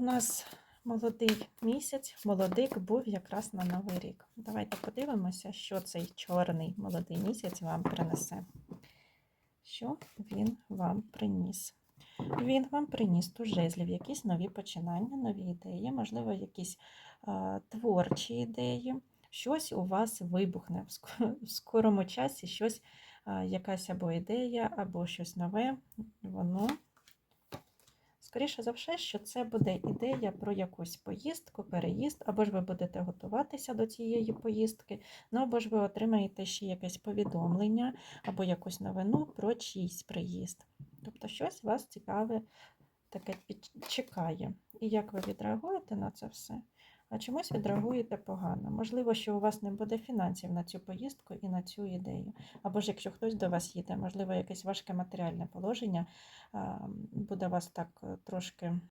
У нас молодий місяць, молодик був якраз на Новий рік. Давайте подивимося, що цей чорний молодий місяць вам принесе. Що він вам приніс? Він вам приніс ту жезлів, якісь нові починання, нові ідеї, можливо, якісь а, творчі ідеї. Щось у вас вибухне в скорому часі, щось, а, якась або ідея, або щось нове. Воно Скоріше за все, що це буде ідея про якусь поїздку, переїзд, або ж ви будете готуватися до цієї поїздки, ну або ж ви отримаєте ще якесь повідомлення або якусь новину про чийсь приїзд. Тобто щось вас цікаве таке чекає. І як ви відреагуєте на це все? А чомусь відреагуєте погано. Можливо, що у вас не буде фінансів на цю поїздку і на цю ідею. Або ж якщо хтось до вас їде, можливо, якесь важке матеріальне положення буде вас так е, трошки